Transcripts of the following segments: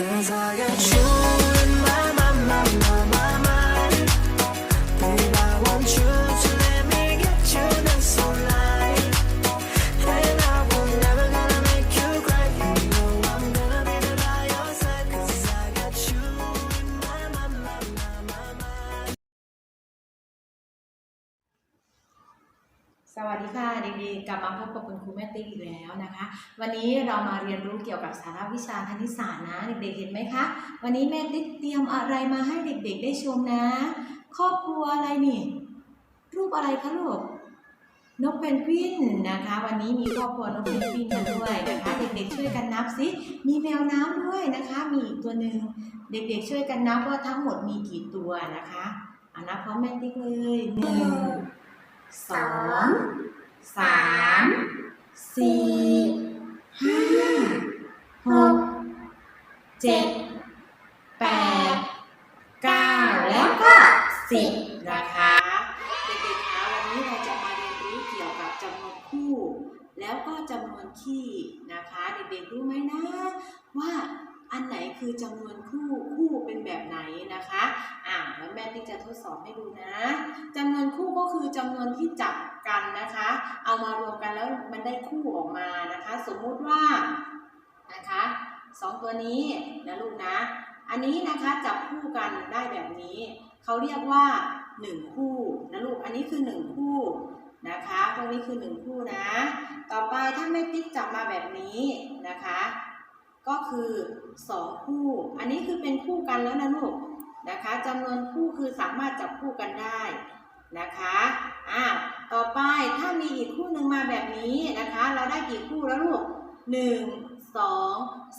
Cause I got you in my, my, my, my, my mind. Babe, I want you วัสดีค่ะเด็กๆกลับมาพบกับคุณครูแม่ติ๊กอีกแล้วนะคะ วันนี้เรามาเรียนรู้เกี่ยวกับสาระวิชาคณิตศาสตร์นะเด็กๆเห็นไหมคะวันนี้แม่ติ๊กเตรียมอะไรมาให้เด็กๆ ได้ชมนะ ครอบครัวอะไรนี่ รูปอะไรคะลูกนกเพนกวินนะคะ วันนี้มีครอบครัวนกเพนกวินกันด้วยนะคะเด็กๆช่วยกันนับสิมีแมวน้ำด้วยนะคะ มีอีกตัวหนึ่งเด็กๆช่วยกันนับว่าทั้งหมดมีกี่ตัวนะคะอนับพร้อมแม่ติ๊กเลยหนึ่ง สองสามสี่ห้าหกเจ็ดแปดเก้าแล้วก็สิบนะคะ เด็กๆคะวันนี้เราจะมาเรียนรู้เกี่ยวกับจำนวนคู่ แล้วก็จำนวนคี่นะคะ เด็กๆรู้ไหมนะ ว่าอันไหนคือจำนวนคู่คู่เป็ นแบบไหนนะคะอ่าแล้วแม่ติ๊กจะทดสอบให้ดูนะจำนวนคู่ก็คือจำนวนที่จับกันนะคะ เอามารวมกันแล้วมันได้คู่ออกมานะคะ สมมุติว่านะคะสองตัวนี้นะลูกนะ อันนี้นะคะจับคู่กันได้แบบนี้ เขาเรียกว่าหนึ่งคู่นะลูก อันนี้คือหนึ่งคู่นะคะพวกนี้คือหนึ่งคู่นะ ต่อไปถ้าแม่ติ๊กจับมาแบบนี้นะคะ ก็คือสองคู่ อันนี้คือเป็นคู่กันแล้วนะลูกนะคะจำนวนคู่คือสามารถจับคู่กันได้นะคะอ่าต่อไปถ้ามีอีกคู่หนึ่งมาแบบนี้นะคะ เราได้กี่คู่แล้วลูกหนึ่งสอง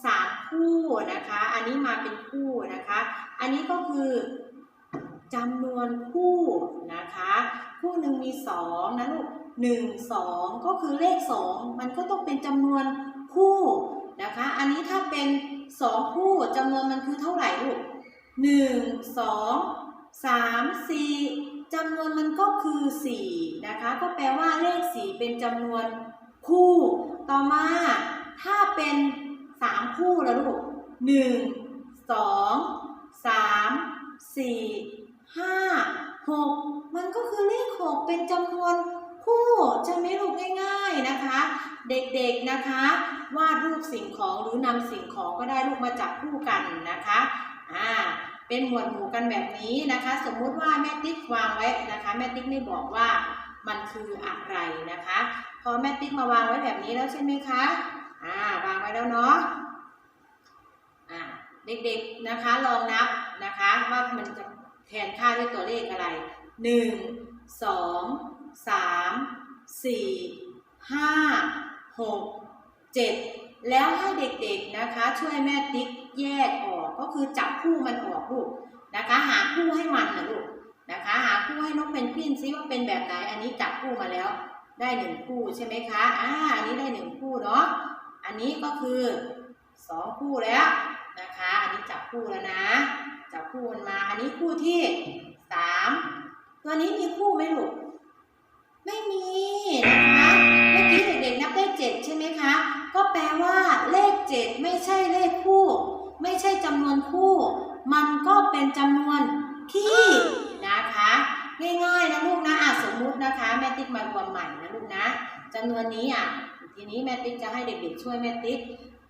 สามคู่นะคะ อันนี้มาเป็นคู่นะคะ อันนี้ก็คือจำนวนคู่นะคะ คู่หนึ่งมีสองนะลูกหนึ่งสองก็คือเลขสองมันก็ต้องเป็นจำนวนคู่ นะคะ อันนี้ถ้าเป็นสองคู่จำนวนมันคือเท่าไหร่ลูกหนึ่งสองสามสี่จำนวนมันก็คือสี่นะคะ ก็แปลว่าเลขสี่เป็นจำนวนคู่ ต่อมาถ้าเป็นสามคู่แล้วลูกหนึ่งสองสามสี่ห้าหกมันก็คือเลขหกเป็นจำนวนคู่ใช่ไหมลูกง่าย ๆนะคะ เด็กๆนะคะวาดรูปสิ่งของหรือนำสิ่งของก็ได้ลูกมาจับคู่กันนะคะอ่าเป็นหมวดหมู่กันแบบนี้นะคะ สมมุติว่าแม่ติ๊กวางไว้นะคะ แม่ติ๊กไม่บอกว่ามันคืออะไรนะคะ พอแม่ติ๊กมาวางไว้แบบนี้แล้วใช่ไหมคะอ่าวางไว้แล้วเนาะอ่าเด็กๆนะคะลองนับนะคะ ว่ามันจะแทนค่าด้วยตัวเลขอะไรหนึ่งสอ งสามสี่ห้าหกเจ็ดแล้วให้เด็กๆนะคะช่วยแม่ติ๊กแยกออกก็คือจับคู่มันออกลูกนะคะ หาคู่ให้มันนะลูกนะคะ หาคู่ให้นกเพนกวินซิว่าเป็นแบบไหนอันนี้จับคู่มาแล้วได้หนึ่งคู่ใช่ไหมคะอ่าอันนี้ได้หนึ่งคู่เนาะอันนี้ก็คือสองคู่แล้วนะคะ อันนี้จับคู่แล้วนะจับคู่มันมา อันนี้คู่ที่สามตัวนี้มีคู่ไหมลูกไม่มีนะคะ แปลว่า เลขเจ็ดไม่ใช่เลขคู่ ไม่ใช่จำนวนคู่ มันก็เป็นจำนวนที่นะคะ ง่ายๆนะลูกนะอะสมมุตินะคะ แม่ติ๊กมาวมใหม่นะลูกนะจำนวนนี้อะทีนี้แม่ติ๊กจะให้เด็กๆช่วยแม่ติ๊ก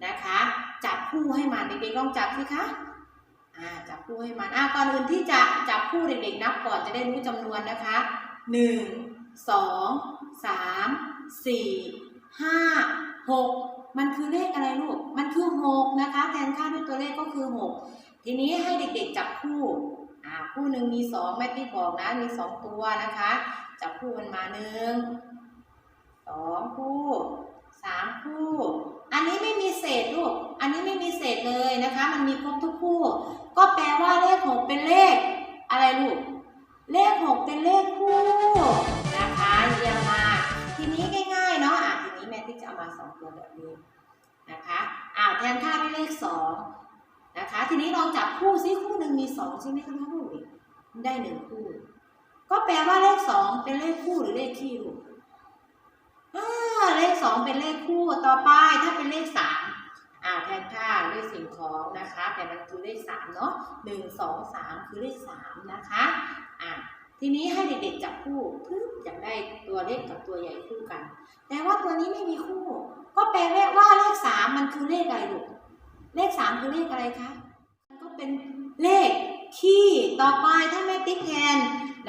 นะคะ จับคู่ให้มันเด็กๆลองจับสิคะอ่าจับคู่ให้มันอ่าก่อนอื่นที่จะจับคู่เด็กๆนับก่อนจะได้รู้จำนวนนะคะหนึ่งสองสามสี่ห้าหก มันคือเลขอะไรลูก มันคือหกนะคะ แทนค่าด้วยตัวเลขก็คือหกทีนี้ให้เด็กๆจับคู่อ่าคู่หนึ่งมีสองแม่ติ๊กบอกนะ มีสองตัวนะคะ จับคู่มันมาหนึ่งสองคู่สามคู่ อันนี้ไม่มีเศษลูก อันนี้ไม่มีเศษเลยนะคะ มันมีครบทุกคู่ ก็แปลว่าเลขหกเป็นเลข อะไรลูก เลขหกเป็นเลขคู่นะคะเยี่ยมมากทีนี้ ที่จะเอามาสองตัวแบบนี้นะคะอ่าแทนค่าด้วยเลขสองนะคะ ทีนี้ลองจับคู่ซิคู่หนึ่งมีสองใช่ไหมคะลูกได้หนึ่งคู่ ก็แปลว่าเลขสองเป็นเลขคู่หรือเลขคี่ลูกอ่าเลขสองเป็นเลขคู่ต่อไปถ้าเป็นเลขสามอ่าแทนค่าด้วยสิ่งของนะคะ แต่มันคือเลขสามเนาะหนึ่งสองสามคือเลขสามนะคะอ่า ทีนี้ให้เด็กๆจับคู่ปึ๊บอยากได้ตัวเล็กกับตัวใหญ่คู่กัน แต่ว่าตัวนี้ไม่มีคู่ ก็แปลว่าเลขสามมันคือเลขอะไรลูกเลขสามคือเลขอะไรคะมันก็เป็นเลขคี่ต่อไปถ้าแม่ติ๊กแทน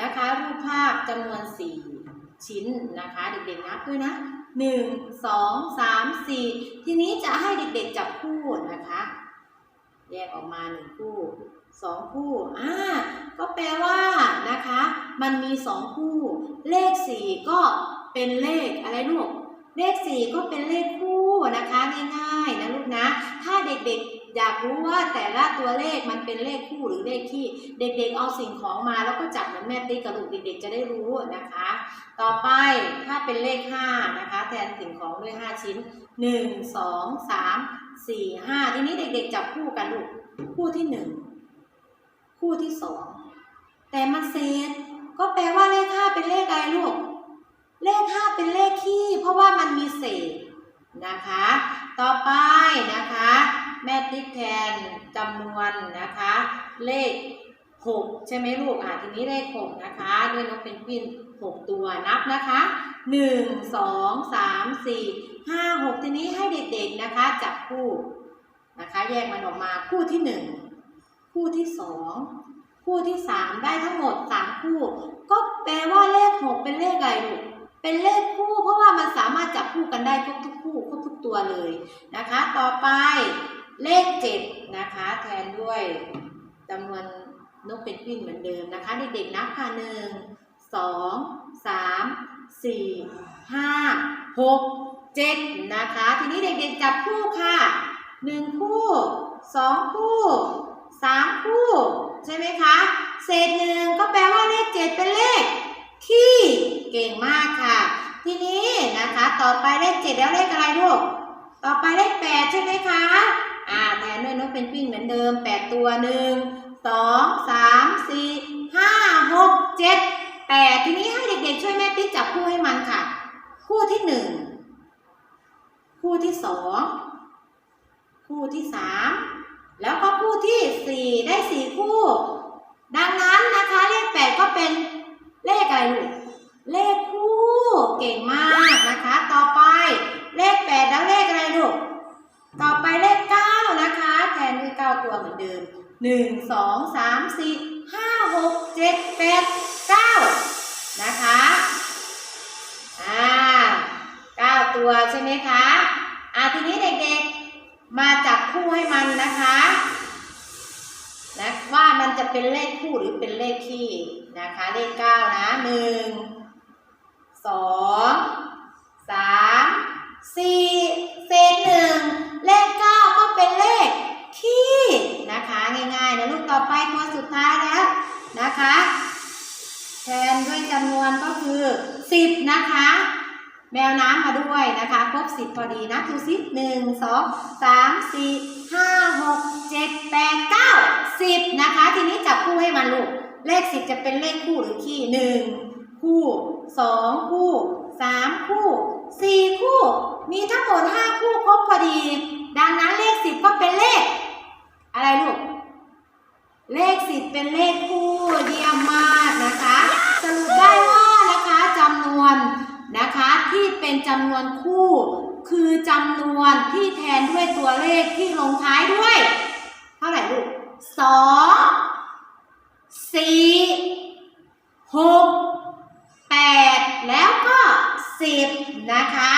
นะคะ รูปภาพจำนวนสี่ชิ้นนะคะ เด็กๆนับด้วยนะหนึ่งสองสามสี่ทีนี้จะให้เด็กๆจับคู่นะคะ แยกออกมาหนึ่งคู่ สองคู่อ่าก็แปลว่านะคะ มันมีสองคู่ เลขสี่ก็เป็นเลขอะไรลูกเลขสี่ก็เป็นเลขคู่นะคะง่ายๆนะลูกนะ ถ้าเด็กๆอยากรู้ว่าแต่ละตัวเลขมันเป็นเลขคู่หรือเลขที่ เด็กๆเอาสิ่งของมาแล้วก็จับเหมือนแม่ติ๊กกับลูกเด็กๆจะได้รู้นะคะ ต่อไปถ้าเป็นเลขห้านะคะ แทนสิ่งของด้วยห้าชิ้นหนึ่งสองสามสี่ห้าทีนี้เด็กๆจับคู่กันลูกคู่ที่หนึ่ง คู่ที่สองแต่มาเศษก็แปลว่าเลขห้าเป็นเลขอะไรลูก เลขห้าเป็นเลขคี่เพราะว่ามันมีเศษนะคะ ต่อไปนะคะ แม่ติ๊กแทนจำนวนนะคะ เลขหกใช่ไหมลูกอะทีนี้เลขหกนะคะด้วยนกเป็นปิ้นหกตัวนับนะคะหนึ่งสองสามสี่ห้าหกทีนี้ให้เด็กๆนะคะจับคู่นะคะ แยกมันออกมาคู่ที่หนึ่ง คู่ที่สองคู่ที่สามได้ทั้งหมดสามคู่ ก็แปลว่าเลขหกเป็นเลขอะไรลูกเป็นเลขคู่เพราะว่ามันสามารถจับคู่กันได้ครบทุกคู่ครบทุกตัวเลยนะคะ ต่อไปเลขเจ็ดนะคะ แทนด้วยจำนวนนกเป็นกวินเหมือนเดิมนะคะเด็กๆนับค่ะหนึ่งสองสามสี่ห้าหกเจ็ดนะคะ ทีนี้เด็กๆจับคู่ค่ะหนึ่งคู่สองคู่ ช่ไหมคะ เศษหนึ่งก็แปลว่าเลขเจ็ดเป็นเลขขี้เก่งมากค่ะ ทีนี้นะคะต่อไปเลขเจ็ดแล้วเลขอะไรลูกต่อไปเลขแปดใช่ไหมคะอ่าแทนด้วยนกเป็นวินเหมือนเดิมแปดตัวหนึ่งสองสามสี่ห้าหกเจ็ดแปดทีนี้ให้เด็กๆช่วยแม่ติ๊กจับคู่ให้มันค่ะ คู่ที่หนึ่งคู่ที่สองคู่ที่สาม แล้วก็คู่ที่สี่ได้สี่คู่ ดังนั้นนะคะเลขแปดก็เป็นเลขอะไรลูกเลขคู่เก่งมากนะคะ ต่อไปเลขแปดแล้วเลขอะไรลูกต่อไปเลขเก้านะคะ แทนด้วยเก้าตัวเหมือนเดิมหนึ่งสองสามสี่ห้าหกเจ็ดแปดเก้านะคะอ่าเก้าตัวใช่ไหมคะอ่าทีนี้เด็กๆ มาจับคู่ให้มันนะคะนะว่ามันจะเป็นเลขคู่หรือเป็นเลขคี่นะคะ เลขเก้านะหนึ่งสองสามสี่เศษหนึ่งเลขเก้าก็เป็นเลขคี่นะคะง่ายๆนะลูกต่อไปตัวสุดท้ายแล้วนะคะ แทนด้วยจำนวนก็คือสิบนะคะ แมวน้ำมาด้วยนะคะ ครบสิบพอดีนะดูสิหนึ่งสองสามสี่ห้าหกเจ็ดแปดเก้าสิบนะคะ ทีนี้จับคู่ให้มันลูก เลขสิบจะเป็นเลขคู่หรือคี่หนึ่งคู่สองคู่สามคู่สี่คู่ มีทั้งหมดห้าคู่ครบพอดี ดังนั้นเลขสิบก็เป็นเลข อะไรลูก เลขสิบเป็นเลขค เป็นจำนวนคู่ คือจำนวนที่แทนด้วยตัวเลขที่ลงท้ายด้วย เท่าไหร่ลูกสองสี่หกแปดแล้วก็สิบนะคะ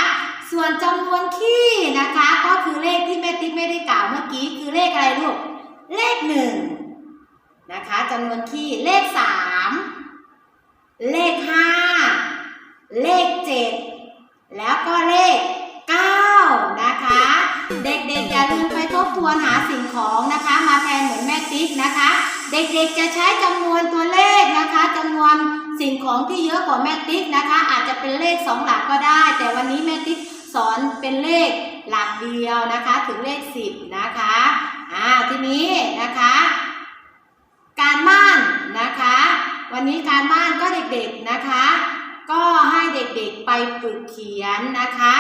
ส่วนจำนวนขี้นะคะ ก็คือเลขที่แม่ติ๊กไม่ได้กล่าวเมื่อกี้คือเลขอะไรลูก เลขหนึ่งนะคะจำนวนขี้เลขสามเลขห้าเลขเจ็ด แล้วก็เลขเก้านะคะ เด็กๆอย่าลืมไปทบทวนหาสิ่งของนะคะ มาแทนเหมือนแม่ติ๊กนะคะ เด็กๆจะใช้จำนวนตัวเลขนะคะจำนวนสิ่งของที่เยอะกว่าแม่ติ๊กนะคะ อาจจะเป็นเลขสองหลักก็ได้ แต่วันนี้แม่ติ๊กสอนเป็นเลขหลักเดียวนะคะถึงเลขสิบนะคะอ่าทีนี้นะคะ การบ้านนะคะ วันนี้การบ้านก็เด็กๆนะคะ ก็ให้เด็กๆไปฝึกเขียนนะคะ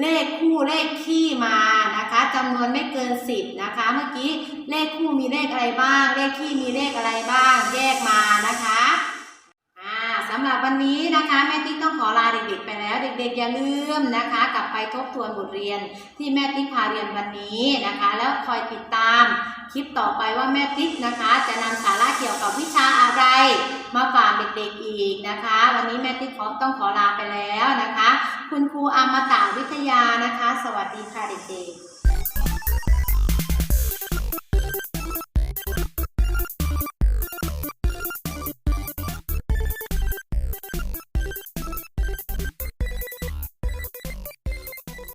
เลขคู่เลขคี่มานะคะจำนวนไม่เกิน 10 นะคะ เมื่อกี้เลขคู่มีเลขอะไรบ้าง เลขคี่มีเลขอะไรบ้าง แยกมานะคะ สำหรับวันนี้นะคะแม่ติ๊กต้องขอลาเด็กๆไปแล้ว เด็กๆอย่าลืมนะคะ กลับไปทบทวนบทเรียนที่แม่ติ๊กพาเรียนวันนี้นะคะ แล้วคอยติดตามคลิปต่อไปว่าแม่ติ๊กนะคะ จะนำสาระเกี่ยวกับวิชาอะไร มาฝากเด็กๆอีกนะคะ วันนี้แม่ติ๊กขอต้องขอลาไปแล้วนะคะ คุณครูอมตะวิทยานะคะ สวัสดีค่ะเด็กๆ